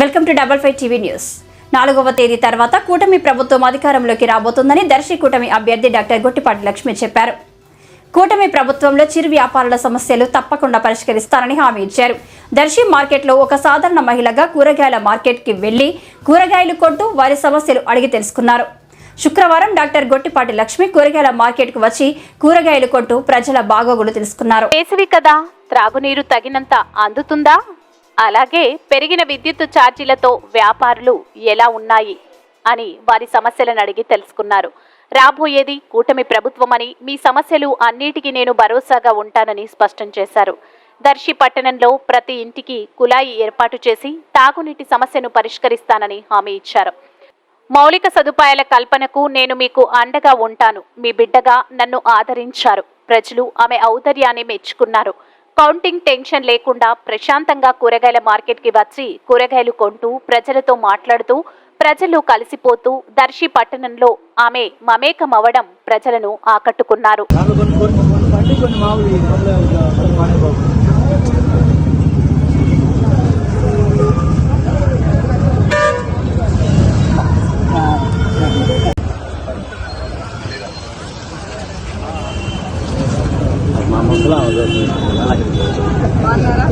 Welcome to double five TV news. నాలుగవ తేదీ తర్వాత కూటమి ప్రభుత్వం అధికారంలోకి రాబోతుందని దర్శి కూటమి అభ్యర్థి డాక్టర్ గొట్టిపాటి లక్ష్మి చెప్పారు. కూటమి ప్రభుత్వంలో చిరు వ్యాపారుల సమస్యలు తప్పకుండా పరిష్కరిస్తారని హామీ ఇచ్చారు. దర్శి మార్కెట్లో ఒక సాధారణ మహిళగా కూరగాయల మార్కెట్కి వెళ్ళి కూరగాయలు కొంటూ వారి సమస్యలు అడిగి తెలుసుకున్నారు. శుక్రవారం డాక్టర్ గొట్టిపాటి లక్ష్మి కూరగాయల మార్కెట్కు వచ్చి కూరగాయలు కొంటూ ప్రజల బాగోగులు తెలుసుకున్నారు. వేసవి కదా త్రాగునీరు తగినంత అందుతుందా? అలాగే పెరిగిన విద్యుత్ ఛార్జీలతో వ్యాపారులు ఎలా ఉన్నాయి అని వారి సమస్యలను అడిగి తెలుసుకున్నారు. రాబోయేది కూటమి ప్రభుత్వమని మీ సమస్యలు అన్నిటికీ నేను భరోసాగా ఉంటానని స్పష్టం చేశారు. దర్శి పట్టణంలో ప్రతి ఇంటికి కుళాయి ఏర్పాటు చేసి తాగునీటి సమస్యను పరిష్కరిస్తానని హామీ ఇచ్చారు. మౌలిక సదుపాయాల కల్పనకు నేను మీకు అండగా ఉంటాను. మీ బిడ్డగా నన్ను ఆదరించారు. ప్రజలు ఆమె ఔదర్యాన్ని మెచ్చుకున్నారు. కౌంటింగ్ టెన్షన్ లేకుండా ప్రశాంతంగా కూరగాయల మార్కెట్కి వచ్చి కూరగాయలు కొంటూ ప్రజలతో మాట్లాడుతూ ప్రజలు కలిసిపోతూ దర్శి పట్టణంలో ఆమె మమేకమవడం ప్రజలను ఆకట్టుకున్నారు. நமக்குலாம் நல்லா